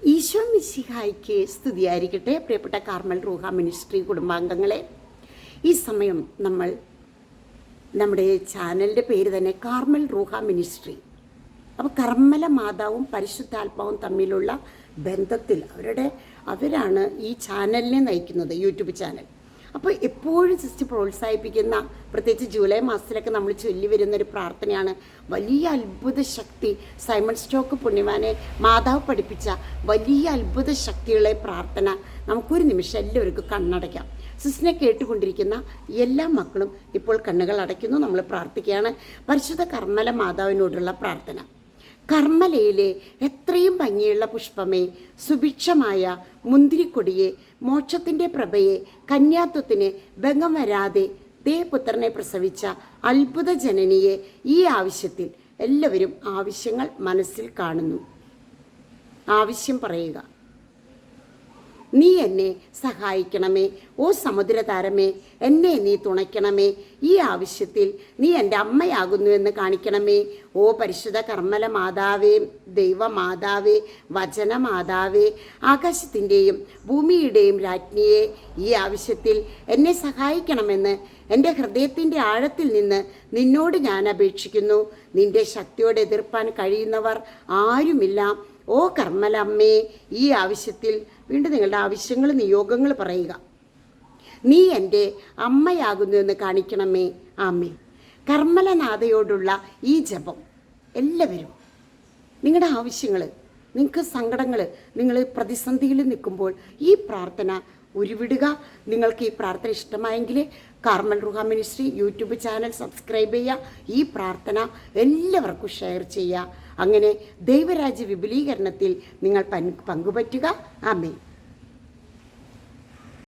ഈശോ മിശിഹായിക്ക് സ്തുതിയായിരിക്കട്ടെ പ്രിയപ്പെട്ട കാർമൽ റൂഹ മിനിസ്ട്രി കുടുംബാംഗങ്ങളെ. ഈ സമയം നമ്മൾ നമ്മുടെ ചാനലിന്റെ പേര് തന്നെ കാർമൽ റൂഹ മിനിസ്ട്രി. അപ്പോൾ കർമ്മല മാതാവും പരിശുദ്ധാത്മാവും തമ്മിലുള്ള ബന്ധത്തിൽ അവരുടെ അവരാണ് ഈ ചാനലിനെ നയിക്കുന്നത് യൂട്യൂബ് ചാനൽ. അപ്പോൾ എപ്പോഴും സിസ്റ്റ് പ്രോത്സാഹിപ്പിക്കുന്ന പ്രത്യേകിച്ച് ജൂലൈ മാസത്തിലൊക്കെ നമ്മൾ ചൊല്ലി വരുന്ന ഒരു പ്രാർത്ഥനയാണ്. വലിയ അത്ഭുത ശക്തി. സൈമൺ സ്റ്റോക്ക് പുണ്യവാനെ മാതാവ് പഠിപ്പിച്ച വലിയ അത്ഭുത ശക്തിയുള്ള പ്രാർത്ഥന നമുക്കൊരു നിമിഷം എല്ലാവർക്കും കണ്ണടയ്ക്കാം. സിസ്റ്റിനെ കേട്ടുകൊണ്ടിരിക്കുന്ന എല്ലാ മക്കളും ഇപ്പോൾ കണ്ണുകൾ അടയ്ക്കുന്നു. നമ്മൾ പ്രാർത്ഥിക്കുകയാണ്. പരിശുദ്ധ കർമ്മല മാതാവിനോടുള്ള പ്രാർത്ഥന. കർമ്മലയിലെ എത്രയും ഭംഗിയുള്ള പുഷ്പമേ സുഭിക്ഷമായ മുന്തിരിക്കൊടിയെ മോക്ഷത്തിന്റെ പ്രഭയെ കന്യാത്വത്തിന് ഭംഗം വരാതെ ദേവപുത്രനെ പ്രസവിച്ച അത്ഭുത ജനനിയെ ഈ ആവശ്യത്തിൽ എല്ലാവരും ആവശ്യങ്ങൾ മനസ്സിൽ കാണുന്നു. ആവശ്യം പറയുക. നീ എന്നെ സഹായിക്കണമേ. ഓ സമുദ്രതാരമേ എന്നെ നീ തുണയ്ക്കണമേ. ഈ ആവശ്യത്തിൽ നീ എന്റെ അമ്മയാകുന്നു എന്ന് കാണിക്കണമേ. ഓ പരിശുദ്ധ കർമ്മല മാതാവേ ദൈവമാതാവേ വചനമാതാവേ ആകാശത്തിന്റെയും ഭൂമിയുടെയും രാജ്ഞിയെ ഈ ആവശ്യത്തിൽ എന്നെ സഹായിക്കണമെന്ന് എന്റെ ഹൃദയത്തിന്റെ ആഴത്തിൽ നിന്ന് നിന്നോട് ഞാൻ അപേക്ഷിക്കുന്നു. നിന്റെ ശക്തിയോട് എതിർപ്പാൻ കഴിയുന്നവർ ആരുമില്ല. ഓ കർമ്മലമ്മേ ഈ ആവശ്യത്തിൽ വീണ്ടും നിങ്ങളുടെ ആവശ്യങ്ങൾ നിയോഗങ്ങൾ പറയുക. നീ എന്റെ അമ്മയാകുന്നു എന്ന് കാണിക്കണമേ. ആമേ കർമ്മലനാഥയോടുള്ള ഈ ജപം എല്ലാവരും നിങ്ങളുടെ ആവശ്യങ്ങൾ നിങ്ങൾക്ക് സങ്കടങ്ങൾ നിങ്ങൾ പ്രതിസന്ധിയിൽ നിൽക്കുമ്പോൾ ഈ പ്രാർത്ഥന ഉരുവിടുക. നിങ്ങൾക്ക് ഈ പ്രാർത്ഥന ഇഷ്ടമായെങ്കിൽ Carmel Ruha ministry YouTube channel subscribe ചെയ്യുക. ഈ പ്രാർത്ഥന എല്ലാവർക്കും ഷെയർ ചെയ്യുക. അങ്ങനെ ദൈവരാജ്യ വിപുലീകരണത്തിൽ നിങ്ങൾ പങ്ക് പങ്കുപറ്റുക. ആമേ